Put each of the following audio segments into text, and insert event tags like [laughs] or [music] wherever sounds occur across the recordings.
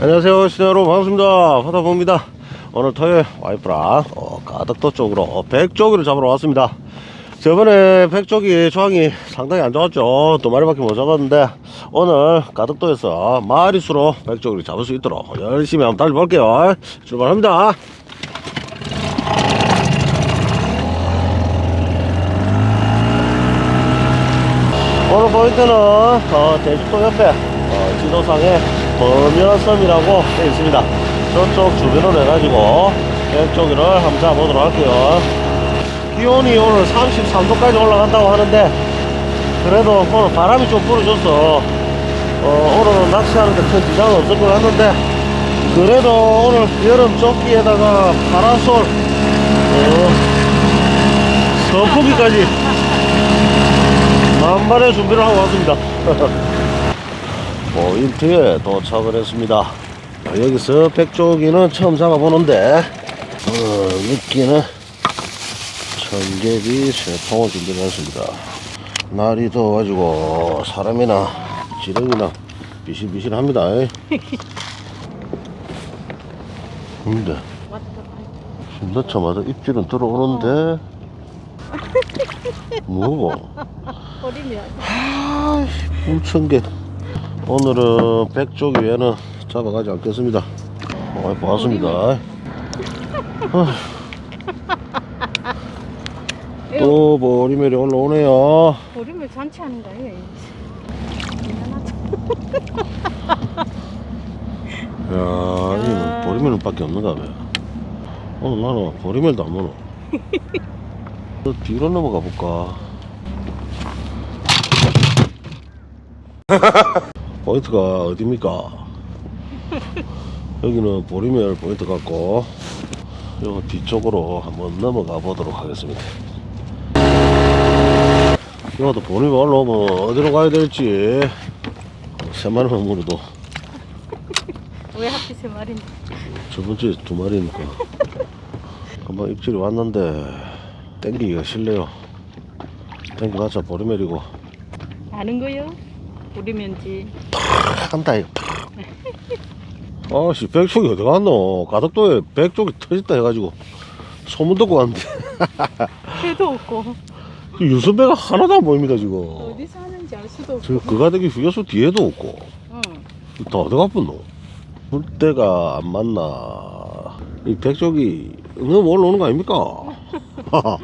안녕하세요 시청자 여러분. 반갑습니다. 화다봅니다. 오늘 토요일 와이프랑 어, 가덕도 쪽으로 백조기를 잡으러 왔습니다. 저번에 백조기 조항이 상당히 안 좋았죠. 두 마리밖에 못 잡았는데 오늘 가덕도에서 마리수로 백조기를 잡을 수 있도록 열심히 한번 달려볼게요. 출발합니다. 오늘 포인트는 어, 제주도 옆에 어, 지도상에 범연섬이라고 되어 있습니다. 저쪽 주변으로 해가지고 백조기를 한번 잡아보도록 할게요. 기온이 오늘 33도까지 올라간다고 하는데 그래도 오늘 바람이 좀 불어줘서 어, 오늘은 낚시하는데 큰 지장은 없을 것 같는데 그래도 오늘 여름 조끼에다가 파라솔 어, 선풍기까지 만반의 준비를 하고 왔습니다. [laughs] 포인트에 도착을 했습니다. 여기서 백조기는 처음 잡아보는데, 어, 미끼는 청개비 세 통을 준비를 했습니다. 날이 더워가지고 사람이나 지렁이나 비실비실합니다. [laughs] 근데 넣자마자 입질은 들어오는데 뭐고? 버리면 아이, 물천개. 오늘은 백조기 외에는 잡아가지 않겠습니다. 많이 봤습니다. 또 머리멜이 올라오네요. 버리면 잔치하는 거예요. 야, 이거 보리멜은 밖에 없는가 봐요. 오늘 나는 보리멜도 안 먹어. 저 뒤로 넘어가 볼까? 포인트가 어딥니까? 여기는 보리멜 포인트 같고, 요 뒤쪽으로 한번 넘어가 보도록 하겠습니다. 이것도 보리멜 올라오면 어디로 가야 될지, 세 마리만 물어도 왜 하필 세 마리인데? 저번 주에 두 마리니까 한번 입질이 왔는데 땡기기가 싫네요 땡기봤자 보리멜이고 아는 거요? 버리면지. 한다 이거. 아씨 백쪽이 어디 갔노? 가덕도에 백쪽이 터졌다 해가지고 소문 듣고 왔는데. [laughs] 해도 없고. 그 유선배가 하나도 안 보입니다 지금. 어디서 하는지 알 수도 없고. 저그 가덕이 휴게소 뒤에도 없고. 응. 다 어디 갔노 물때가 안 맞나. 이 백쪽이 너무 올라오는 거 아닙니까? [laughs]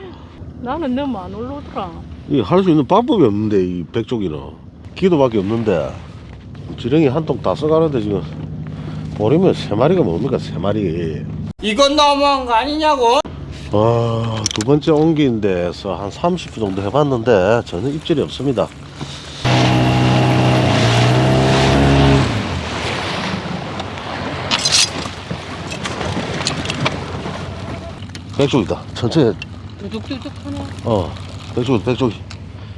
나는 너무 안 올라오더라. 이 할 수 있는 방법이 없는데 이 백조기는 기도밖에 없는데 지렁이 한 통 다 써가는데 지금 버리면 세 마리가 뭡니까 세 마리. 이건 너무한 거 아니냐고? 아 두 번째 옮긴 데서 한 30분 정도 해봤는데 전혀 입질이 없습니다. 백조기다. 천천히 두둑두둑 하네. 어 백조기 백조기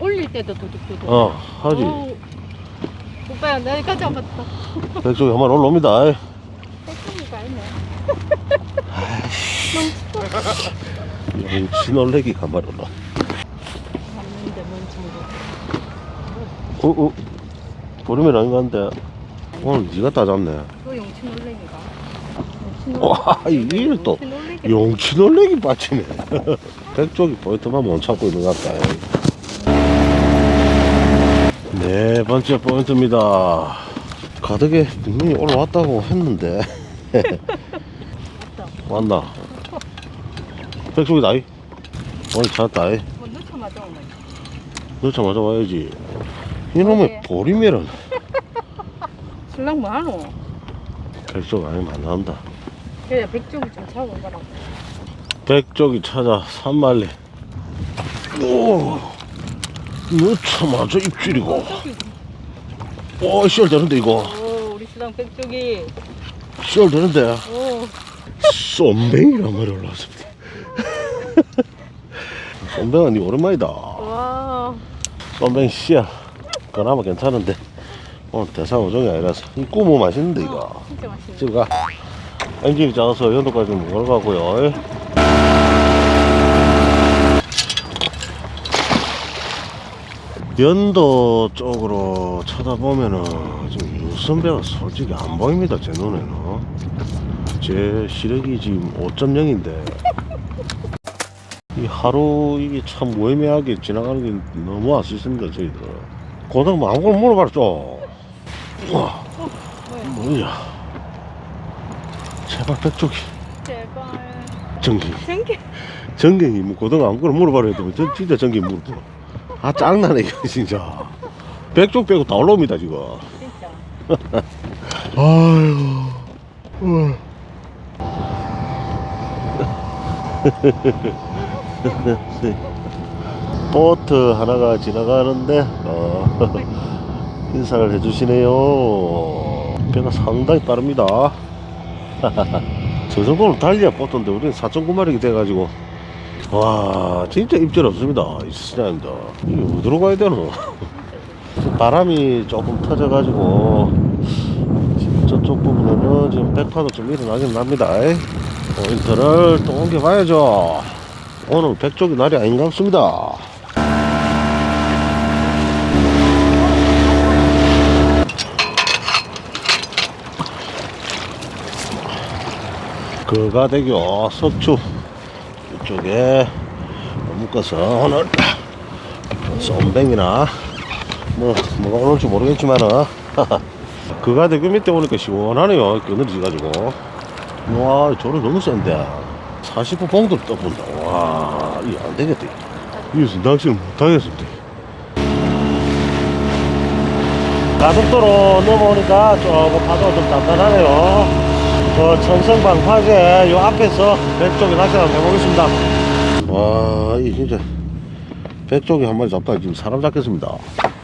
올릴 때도 두둑두둑. 어 하지 오. 오빠야 내가 잡았다. 백조기 한 마리 올라옵니다 백종이가 있네. 용치 놀래기 한 마리 올라 맞는데 뭔 친구. 어, 어. 보리면 아닌 것 같은데. 오늘 니가 다 잡네. 그 용치 놀래기가. 용치 와, 이게 또 용치 놀래기. 용치 빠지네. 백쪽이 포인트만 못 찾고 있는 것 같다. 네 번째 포인트입니다. 가득에 분명히 올라왔다고 했는데. [laughs] 왔나? 백쪽이다. 이. 오늘 찾았다. 이. 뭐 넣자마자 오네. 넣자마자 와야지. 이놈의? 보리멸은 [laughs] 신랑 뭐 하노? 백쪽 아니면 안 나온다. 그래 백종이 좀 잡아봐라. 백쪽이 찾아 산말리 오 넣자마자 입질이고 오 시월 되는데 이거. 오 우리 신랑 백종이. 시월 되는데. 오. 쏨뱅이란 말이 올라왔습니다 쏨뱅아 니 오랜만이다. 와. 쏨뱅 씨야 그나마 괜찮은데. 오늘 대상 어종이 아니라서. 이 꾸무 맛있는데 이거. 진짜 맛있네. 지금 가. 엔진이 작아서 연도까지 좀 올라가고요 연도 쪽으로 쳐다보면은 지금 유선배가 솔직히 안 보입니다 제 눈에는. 제 시력이 지금 5.0인데. 이 하루 이게 참 무의미하게 지나가는 게 너무 아쉽습니다 저희들. 고등 뭐 아무거나 물어봐라 좀 우와, 뭐야. 제발 백쪽이 제발. 전기. 생기. 전갱이 뭐 고등 아무거나 물어봐라 했더니 저 진짜 전갱이 물어봐 아 짱나네 이거 진짜. 백쪽 빼고 다 올라옵니다 지금. 진짜. [laughs] 아유 어. 보트 하나가 지나가는데 어, [laughs] 인사를 해주시네요. 배가 상당히 빠릅니다. [laughs] 저 정도로 달려야 보트인데 우리는 4.9마력이 돼가지고 와 진짜 입질 없습니다 이 시장입니다 이게 어디로 가야 되노? [laughs] 바람이 조금 터져가지고 지금 저쪽 부분에는 지금 백파도 좀 일어나긴 납니다. 포인트를 또 옮겨봐야죠. 오늘 백쪽이 날이 아닌 것 같습니다. 거가대교 석추 이 쪽에 묶어서 오늘 쏨뱅이나 뭐 뭐가 오는지 모르겠지만은 [laughs] 거가대교 밑에 오니까 시원하네요. 그늘지 가지고. 와 저는 너무 센데. 40분 봉도를 떠본다. 와 이거 안되겠다 여기서 낚시를 못하겠습니다. 가덕도로 넘어오니까 조금 파도가 좀 단단하네요 저 천성방파제 요 앞에서 백쪽에 낚시 한번 해보겠습니다. 와 이 진짜 백쪽에 한 마리 잡다가 지금 사람 잡겠습니다.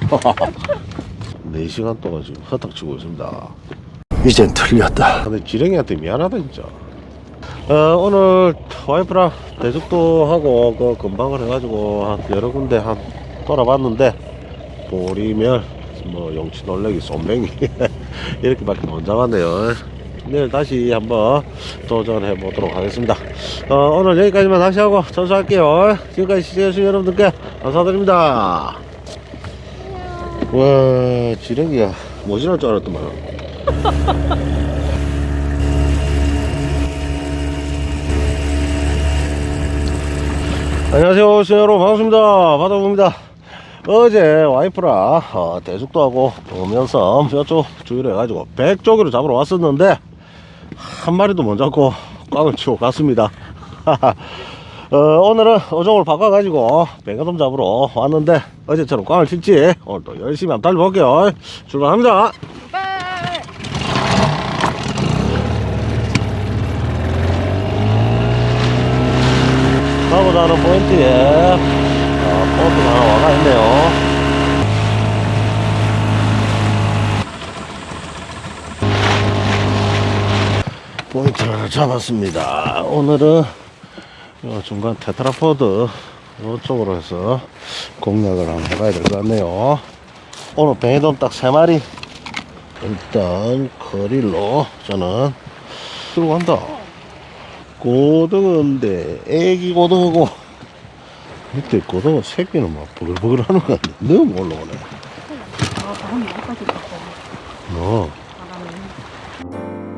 [laughs] 4시간 동안 지금 허탁 치고 있습니다. 이젠 틀렸다. 근데 지렁이한테 미안하다 진짜. 어, 오늘 와이프랑 대숙도 하고 그 금방을 해가지고 한 여러 군데 한 돌아봤는데 보리멸 뭐 용치 놀래기 쏨뱅이 [laughs] 이렇게밖에 못 잡았네요 내일 다시 한번 도전해 보도록 하겠습니다. 어, 오늘 여기까지만 다시 하고 전수할게요. 지금까지 시청해주신 여러분들께 감사드립니다. 와 지렁이야. 모질할 줄 알았더만. [laughs] 안녕하세요 시청자 여러분. 반갑습니다. 바다봅니다. 어제 와이프랑 어, 대숙도 하고 오면서 뼈쪽 주위로 해가지고 백조기로 잡으러 왔었는데 한 마리도 못 잡고 꽝을 치고 갔습니다. [laughs] 어, 오늘은 어종을 바꿔가지고 백어돔 잡으러 왔는데 어제처럼 꽝을 칠지 오늘 또 열심히 한번 달려볼게요. 출발합니다. 가고자 하는 포인트에 어, 보트가 하나 와가 있네요 포인트를 하나 잡았습니다. 오늘은 요 중간 테트라포드 이쪽으로 해서 공략을 한번 해봐야 될 것 같네요. 오늘 뱅에돔 딱 3마리 일단 거리로 저는 들어간다. 고등어인데 애기 고등어고 밑에 고등어 새끼는 막 버글버글 하는 것 같네. 너무 올라오네. 아, 바람이.